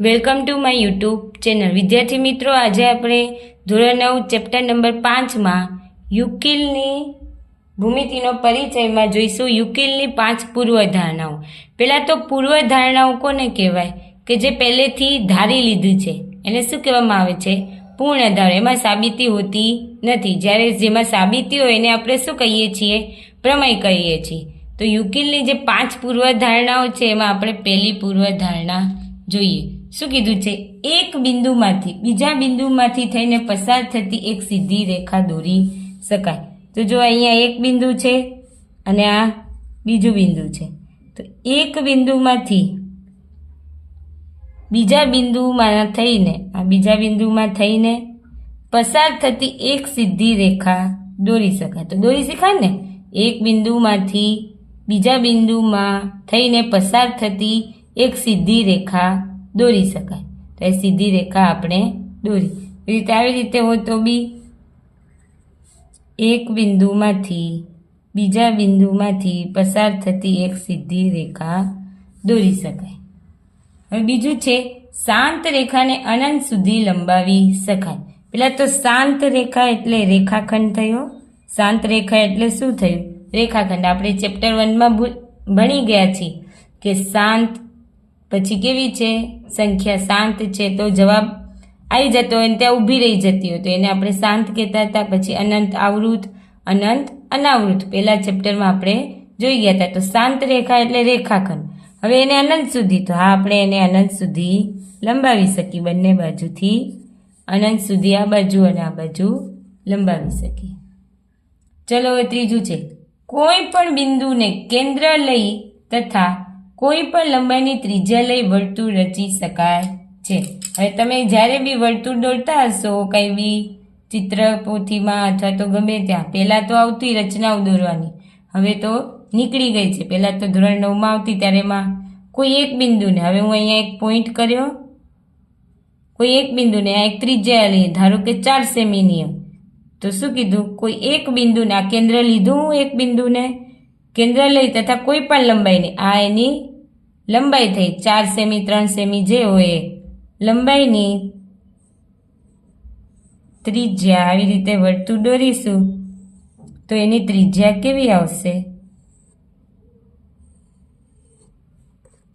Welcome to my YouTube channel. વિદ્યાર્થી મિત્રો, આજે આપણે ધોરણ નવ, ચેપ્ટર નંબર પાંચમાં યુકિલની ભૂમિતિનો પરિચયમાં જોઈશું. યુકિલની પાંચ પૂર્વધારણાઓ. પહેલાં તો પૂર્વધારણાઓ કોને કહેવાય? કે જે પહેલેથી ધારી લીધી છે. એને શું કહેવામાં આવે છે? પૂર્ણ ધારણા એમાં સાબિતી હોતી નથી. જ્યારે જેમાં સાબિતી હોય એને આપણે શું કહીએ છીએ? પ્રમેય કહીએ છીએ. તો યુકિલની જે પાંચ પૂર્વધારણાઓ છે, એમાં આપણે પહેલી પૂર્વધારણા જોઈએ. શું કીધું છે? એક બિંદુમાંથી, બીજા બિંદુમાંથી થઈને પસાર થતી એક સીધી રેખા દોરી શકાય. તો જો અહીંયા એક બિંદુ છે અને આ બીજું બિંદુ છે. તો એક બિંદુમાંથી બીજા બિંદુમાં થઈને, આ બીજા બિંદુમાં થઈને પસાર થતી એક સીધી રેખા દોરી શકાય. તો દોરી શકાય ને? એક બિંદુમાંથી બીજા બિંદુમાં થઈને પસાર થતી એક સીધી રેખા દોરી શકાય. તો એ સીધી રેખા આપણે દોરી. રીતે આવી રીતે હોય તો બી એક બિંદુમાંથી બીજા બિંદુમાંથી પસાર થતી એક સીધી રેખા દોરી શકાય. હવે બીજું છે, શાંત રેખાને અનંત સુધી લંબાવી શકાય. પહેલાં તો શાંત રેખા એટલે રેખાખંડ થયો. શાંત રેખા એટલે શું થયું? રેખાખંડ. આપણે ચેપ્ટર વનમાં ભણી ગયા છીએ કે શાંત પછી કેવી છે? સંખ્યા શાંત છે તો જવાબ આવી જતો હોય ત્યાં ઊભી રહી જતી હોય. તો એને આપણે શાંત કહેતા હતા, પછી અનંત, આવૃત, અનંત, અનાવૃત. પહેલા ચેપ્ટરમાં આપણે જોઈ ગયા હતા. તો શાંત રેખા એટલે રેખાખંડ. હવે એને અનંત સુધી. તો હા, આપણે એને અનંત સુધી લંબાવી શકીએ બંને બાજુથી. અનંત સુધી આ બાજુ અને આ બાજુ લંબાવી શકીએ. ચલો હવે ત્રીજું છે. કોઈ પણ બિંદુને કેન્દ્ર લઈ તથા કોઈ પણ લંબાઈની ત્રિજ્યા લઈ વર્તુળ રચી શકાય છે. હવે તમે જ્યારે બી વર્તુળ દોરતા હશો, કંઈ બી ચિત્ર પોથીમાં અથવા તો ગમે ત્યાં, પહેલાં તો આવતી રચનાઓ દોરવાની. હવે તો નીકળી ગઈ છે. પહેલાં તો ધોરણ નવમાં આવતી, ત્યારે એમાં કોઈ એક બિંદુને, હવે હું અહીંયા એક પોઈન્ટ કર્યો. કોઈ એક બિંદુને, આ એક ત્રિજ્યા લઈએ. ધારો કે ચાર સેમી નિયમ તો શું કીધું? કોઈ એક બિંદુને, આ કેન્દ્ર લીધું હું એક બિંદુને? કેન્દ્ર લઈ તથા કોઈ પણ લંબાઈને, આ એની લંબાઈ થઈ, ચાર સેમી, ત્રણ સેમી જે હોય લંબાઈની ત્રિજ્યા આવી રીતે વર્તુળ દોરીશું, તો એની ત્રિજ્યા કેવી આવશે?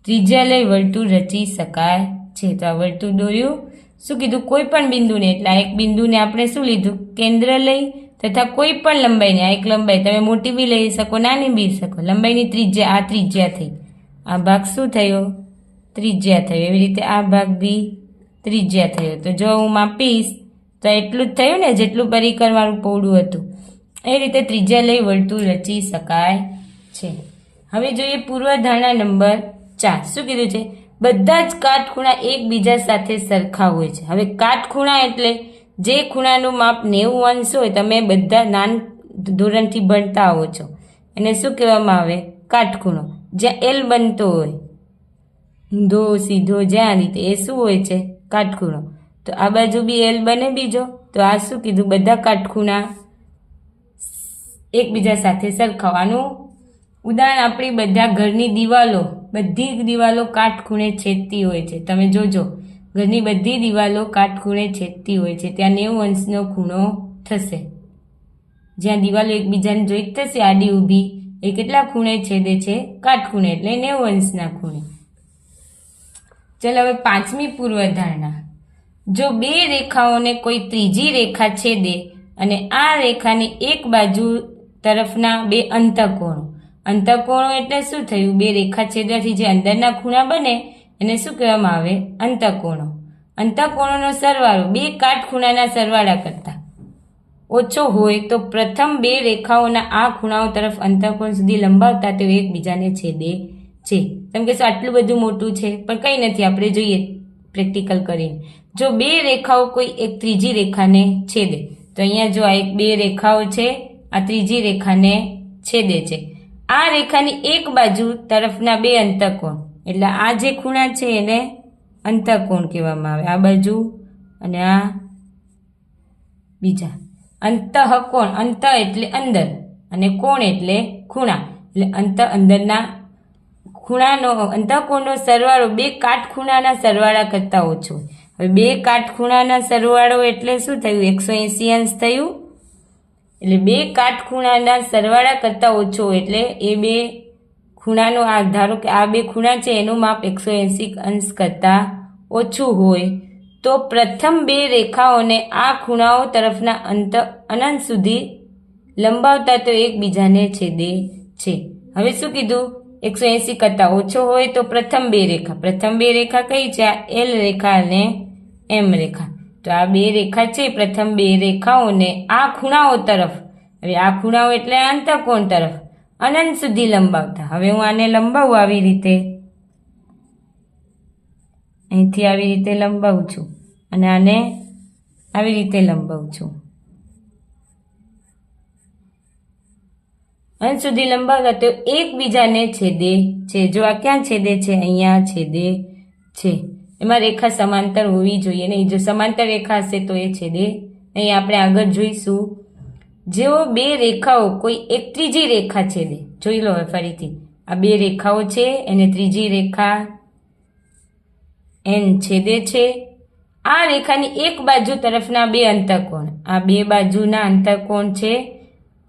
ત્રિજ્યા લઈ વર્તુળ રચી શકાય છે, તો આ વર્તુળ દોર્યું. શું કીધું? કોઈ પણ બિંદુને, એટલે એક બિંદુને આપણે શું લીધું? કેન્દ્ર લઈ તથા કોઈ પણ લંબાઈને આ એક લંબાઈ. તમે મોટી બી લઈ શકો, નાની બી શકો. લંબાઈની ત્રિજ્યા, આ ત્રિજ્યા થઈ. આ ભાગ શું થયો? ત્રિજ્યા થયો. એવી રીતે આ ભાગ બી ત્રિજ્યા થયો. તો જો હું માપીશ, તો એટલું જ થયું ને, જેટલું પરિકર મારું પહોળું હતું. એ રીતે ત્રિજ્યા લઈ વર્તુળ રચી શકાય છે. હવે જોઈએ પૂર્વધારણા નંબર ચાર. શું કીધું છે? બધા જ કાટખૂણા એકબીજા સાથે સરખા હોય છે. હવે કાટખૂણા એટલે જે ખૂણાનું માપ નેવું અંશ હોય, તમે બધા નાન ધોરણથી ભણતા આવો છો. એને શું કહેવામાં આવે? કાટખૂણો. જ્યાં એલ બનતો હોય ધો સીધો, જ્યાં રીતે, એ શું હોય છે? કાટખૂણો. તો આ બાજુ બી એલ બને બીજો. તો આ શું કીધું? બધા કાટખૂણા એકબીજા સાથે સરખાવાનું. ઉદાહરણ, આપણી બધા ઘરની દિવાલો, બધી દિવાલો કાટખૂણે છેદતી હોય છે. તમે જોજો. ઘરની બધી દિવાલો કાટખૂણે છેદતી હોય છે. ત્યાં નેવું અંશનો ખૂણો થશે. જ્યાં દિવાલો એકબીજાને જોઈ થશે. આડી ઊભી એ કેટલા ખૂણે છેદે છે? કાટખૂણે, એટલે નેવું અંશના ખૂણે. ચાલો હવે પાંચમી પૂર્વધારણા. જો બે રેખાઓને કોઈ ત્રીજી રેખા છેદે અને આ રેખાની એક બાજુ તરફના બે અંતકોણો. અંતકોણો એટલે શું થયું? બે રેખા છેદવાથી જે અંદરના ખૂણા બને એને શું કહેવામાં આવે? અંતકોણો. અંતકોણોનો સરવાળો બે કાટખૂણાના સરવાળા કરતાં ઓછો હોય તો પ્રથમ બે રેખાઓના આ ખૂણાઓ તરફ અંતકોણ સુધી લંબાવતા તેઓ એકબીજાને છેદે છે. તમે કહેશો આટલું બધું મોટું છે, પણ કંઈ નથી. આપણે જોઈએ પ્રેક્ટિકલ કરીને. જો બે રેખાઓ કોઈ એક ત્રીજી રેખાને છેદે, તો અહીંયા જો આ એક બે રેખાઓ છે, આ ત્રીજી રેખાને છેદે છે. આ રેખાની એક બાજુ તરફના બે અંતકોણ. એટલે આ જે ખૂણા છે એને અંતઃકોણ કહેવામાં આવે. આ બાજુ અને આ બીજા. અંતઃકોણ, અંત એટલે અંદર અને કોણ એટલે ખૂણા. એટલે અંત અંદરના ખૂણાનો, અંતઃકોણનો સરવાળો બે કાટખૂણાના સરવાળા કરતાં ઓછો હવે બે કાટખૂણાના સરવાળો એટલે શું થયું? એકસો એંસી અંશ થયું. એટલે બે કાટખૂણાના સરવાળા કરતાં ઓછો એટલે એ બે ખૂણાનો આ ધારો કે આ બે ખૂણા છે, એનું માપ એકસો એંસી અંશ કરતાં ઓછું હોય, તો પ્રથમ બે રેખાઓને આ ખૂણાઓ તરફના અંત અનંત સુધી લંબાવતા તો એકબીજાને છેદે છે. હવે શું કીધું? એકસો એંસી કરતાં ઓછો હોય તો પ્રથમ બે રેખા. પ્રથમ બે રેખા કઈ છે? આ એલ રેખા અને એમ રેખા. તો આ બે રેખા છે, પ્રથમ બે રેખાઓને આ ખૂણાઓ તરફ. હવે આ ખૂણાઓ એટલે અંતકોણ તરફ. અનંત સુધી લંબાવતા. હવે હું આને લંબાવું આવી રીતે. અહીંથી આવી રીતે લંબાવું છું અને આને આવી રીતે લંબાવું છું. અંત સુધી લંબાવતા તો એકબીજાને છેદે છે. જો આ ક્યાં છેદે છે? અહીંયા છેદે છે. એમાં રેખા સમાંતર હોવી જોઈએ નહીં. જો સમાંતર રેખા હશે તો એ છેદે. નહીં આપણે આગળ જોઈશું. જેઓ બે રેખાઓ, કોઈ એક ત્રીજી રેખા છેદે જોઈ લો હવે ફરીથી. આ બે રેખાઓ છે, એને ત્રીજી રેખા એન છેદે છે. આ રેખાની એક બાજુ તરફના બે અંતકોણ. આ બે બાજુના અંતકોણ છે.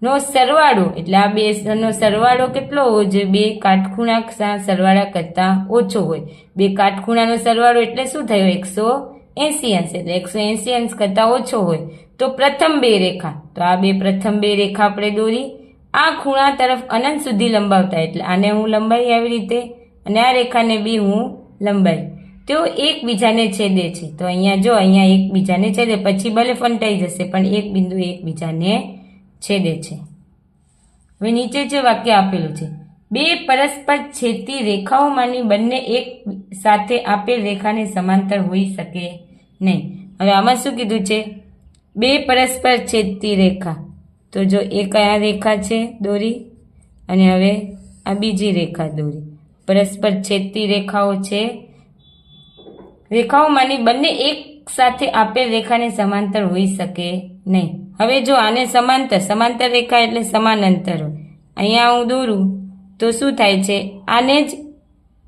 નો સરવાળો, એટલે આ બે નો સરવાળો કેટલો હોવો જોઈએ બે કાટખૂણા સરવાળા કરતાં ઓછો હોય. બે કાટખૂણાનો સરવાળો એટલે શું થયો? એકસો એંસી અંશ, એટલે એકસો એંસી અંશ કરતાં ઓછો હોય. તો પ્રથમ બે રેખા. તો આ બે પ્રથમ બે રેખા આપણે દોરી. આ ખૂણા તરફ અનંત સુધી લંબાવતા એટલે આને હું લંબાઈ આવી રીતે અને આ રેખાને બી હું લંબાઈ. તેઓ એકબીજાને છેદે છે. તો અહીંયા જો અહીંયા એકબીજાને છેદે, પછી ભલે ફંટાઈ જશે, પણ એક બિંદુ એકબીજાને છેદે છે. હવે નીચે જે વાક્ય આપેલું છે, બે પરસ્પર છેદતી રેખાઓમાંની બંને એક સાથે આપેલ રેખાને સમાંતર હોઈ શકે નહીં. હવે આમાં શું કીધું છે? બે પરસ્પર છેદતી રેખા. તો જો એ કયા રેખા છે? દોરી. અને હવે આ બીજી રેખા દોરી. પરસ્પર છેદતી રેખાઓ છે. રેખાઓમાંની બંને એક સાથે આપેલ રેખાને સમાંતર હોઈ શકે નહીં. હવે જો આને સમાંતર સમાંતર રેખા એટલે સમાન અંતર હોય. અહીંયા હું દોરું તો શું થાય છે? આને જ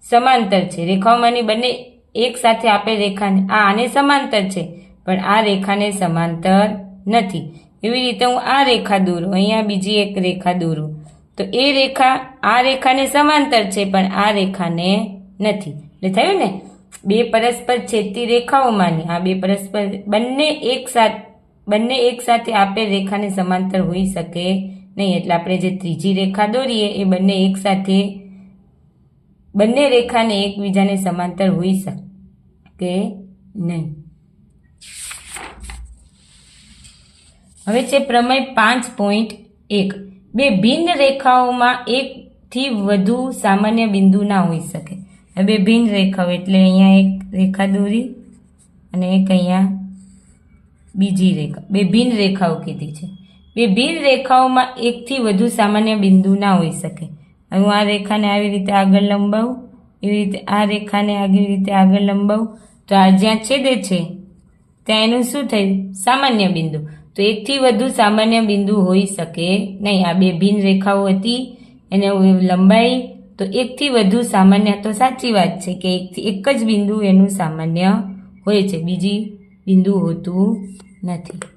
સમાંતર છે. રેખાઓમાંની બંને એક સાથે આપેલ રેખાને, આ આને સમાંતર છે. પણ આ રેખાને સમાંતર નથી. એવી રીતે હું આ રેખા દોરું, અહીંયા બીજી એક રેખા દોરું. તો એ રેખા, આ રેખાને સમાંતર છે, પણ આ રેખાને નથી. એટલે થયું ને? બે પરસ્પર છેદતી રેખાઓમાંની આ બે પરસ્પર બંને એક સાથે, બંને એક સાથે આપેલ રેખાને સમાંતર હોઈ શકે નહીં. એટલે આપણે જે ત્રીજી રેખા દોરીએ, એ બંને એક સાથે, બંને રેખાને એકબીજાને સમાંતર હોઈ શકે નહીં. હવે છે પ્રમેય પાંચ પોઈન્ટ એક. બે ભિન્ન રેખાઓમાં એકથી વધુ સામાન્ય બિંદુ ના હોઈ શકે. બે ભિન્ન રેખાઓ એટલે અહીંયા એક રેખા દોરી અને એક અહીંયા બીજી રેખા. બે ભિન્ન રેખાઓ કીધી છે. બે ભિન્ન રેખાઓમાં એકથી વધુ સામાન્ય બિંદુ ના હોઈ શકે. હું આ રેખાને આવી રીતે આગળ લંબાવું, એવી રીતે આ રેખાને આવી રીતે આગળ લંબાવું. તો આ જ્યાં છેદે છે, ત્યાં એનું શું થયું? સામાન્ય બિંદુ. તો એકથી વધુ સામાન્ય બિંદુ હોઈ શકે નહીં. આ બે ભિન્ન રેખાઓ હતી એને લંબાઈ. તો એકથી વધુ સામાન્ય, તો સાચી વાત છે કે એકથી એક જ બિંદુ એનું સામાન્ય હોય છે. બીજી બિંદુ હોતું નથી.